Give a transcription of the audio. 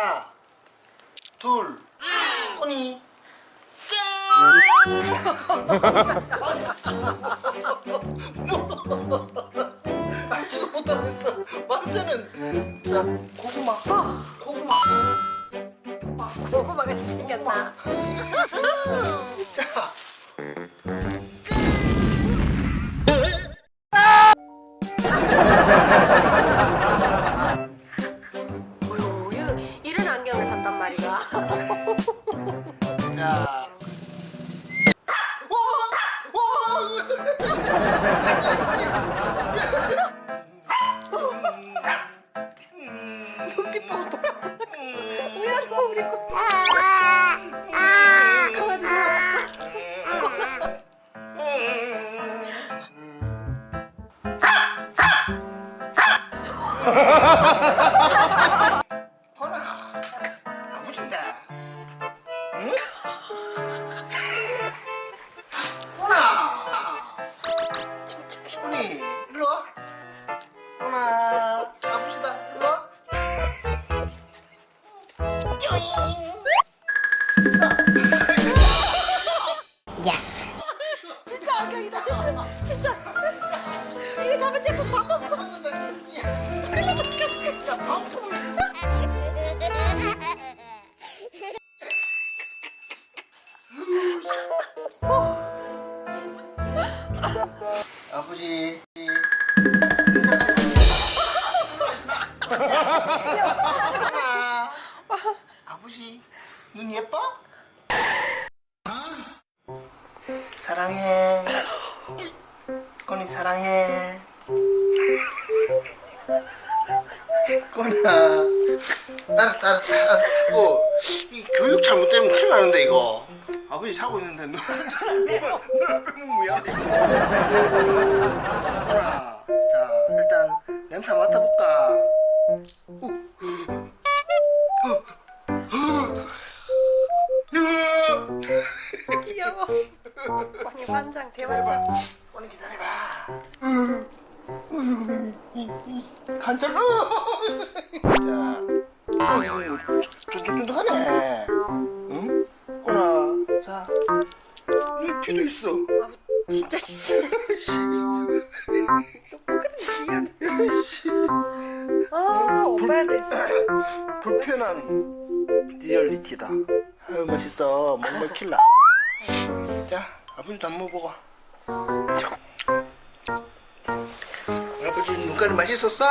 하나, 둘, 꼬니. 짠! 아직도 못하겠어. 만세는 자 고구마, 고구마. 고구마 같이 생겼나? 자. 말이야. 자. 응? 허나. 꼬니 일로 와. 허나 아버지다 일로 와. 뾰잉. 진짜 안경이다, 진짜. 아버지. 아버지 눈 예뻐? 사랑해. 꼬니 사랑해. 꼬나. 알았다 알았다 알았다. 어, 이 교육 잘못되면 큰일 나는데 이거. 아버지 자고 있는데 눈 눈을 빼면. 꼬나. 자 일단 냄새 맡아볼까. 귀여워. 언니 환장, 대환장. 꼬니 기다려봐. 간절. 자, 토끼도 있어. 아, 진짜 씨. 아, 오빠들. 불편한 리얼리티다. 아유 맛있어. 먹물 킬라. 자, 아버지도 안 먹어봐. 아버지 눈깔이 맛있었어?